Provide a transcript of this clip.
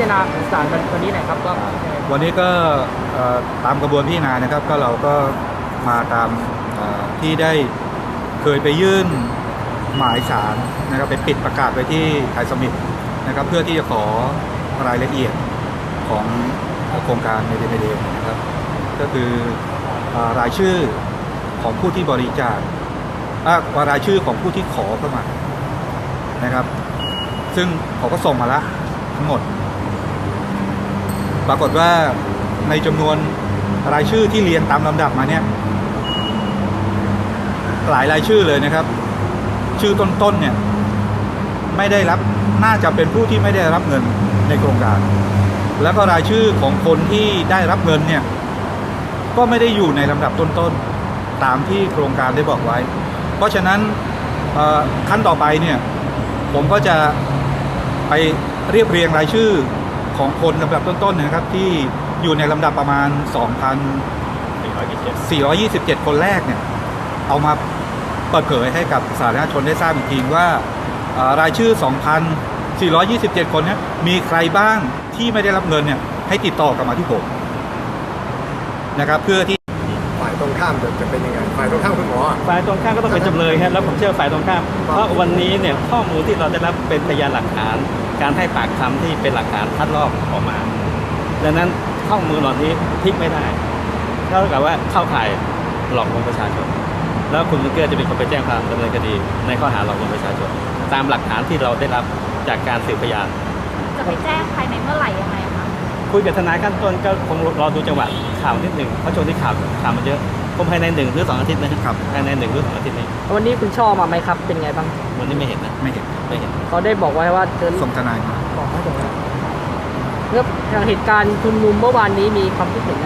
จารณาสารวันวันนี้หน่อยครับว่ายังไงวันนี้ก็ตามกระบวนพิจารณานะครับก็เราก็มาตามที่ได้เคยไปยื่นหมายสารนะครับไปปิดประกาศไว้ที่ไทยสมิธนะครับเพื่อที่จะขอรายละเอียดของโครงการเมเดเมเดนะครับก็คือรายชื่อของผู้ที่บริจาคอะรายชื่อของผู้ที่ขอเข้ามานะครับ ซึ่งเขาก็ส่งมาละทั้งหมด ปรากฏว่าในจำนวนรายชื่อที่เรียงตามลำดับมาเนี่ย หลายรายชื่อเลยนะครับ ชื่อต้นๆเนี่ย ไม่ได้รับน่าจะเป็นผู้ที่ไม่ได้รับเงินในโครงการ แล้วก็รายชื่อของคนที่ได้รับเงินเนี่ย ก็ไม่ได้อยู่ในลำดับต้นๆตามที่โครงการได้บอกไว้ เพราะฉะนั้นขั้นต่อไปเนี่ย ผมก็จะไปเรียบเรียงรายชื่อ ของคนลำดับต้นๆนะครับ ที่อยู่ในลำดับประมาณ2,427 คนแรกเนี่ย เอามาเปิดเผยให้กับสาธารณชนได้ทราบอีกทีว่าเอ่อรายชื่อ 2,427 คนเนี่ยมีใครบ้างที่ไม่ได้รับเงินเนี่ยให้ติดต่อกลับมาที่ผมนะครับ เพื่อที่ฝ่ายตรงข้ามจะจะเป็นยังไงฝ่ายตรงข้ามคุณหมอฝ่ายตรงข้ามก็ต้องเป็นจำเลยครับแล้วผมเชื่อฝ่ายตรงข้าม เพราะวันนี้เนี่ยข้อมูลที่เราได้รับเป็นพยานหลักฐาน การให้ปากคำที่เป็นหลักฐานคัดลอกออกมา ดังนั้นข้อมูลเหล่านี้พลิกไม่ได้เท่ากับว่าเข้าข่ายหลอกลวงประชาชน แล้วคุณมุกเกอร์จะเป็นคนไปแจ้งความดำเนินคดี ในข้อหาหลอกลวงประชาชน ตามหลักฐานที่เราได้รับจากการสืบพยาน จะไปแจ้งภายในเมื่อไหร่ยังไงคะคุยกับทนายขั้นต้นก็คงรอดูจังหวะข่าวนิดหนึ่งเพราะช่วงนี้ข่าวข่าวมันเยอะ คงภายในหนึ่งหรือสองอาทิตย์นะครับ ภายในหนึ่งหรือสองอาทิตย์นี้วันนี้คุณช่อมาไหมครับ เป็นไงบ้าง วันนี้ไม่เห็นนะ ไม่เห็น ไม่เห็น เขาได้บอกไว้ว่าเดินส่งทนายมาบอกให้ตรงนั้นเรื่องอย่างเหตุการณ์ชุมนุมเมื่อวานนี้มีความคิดเห็น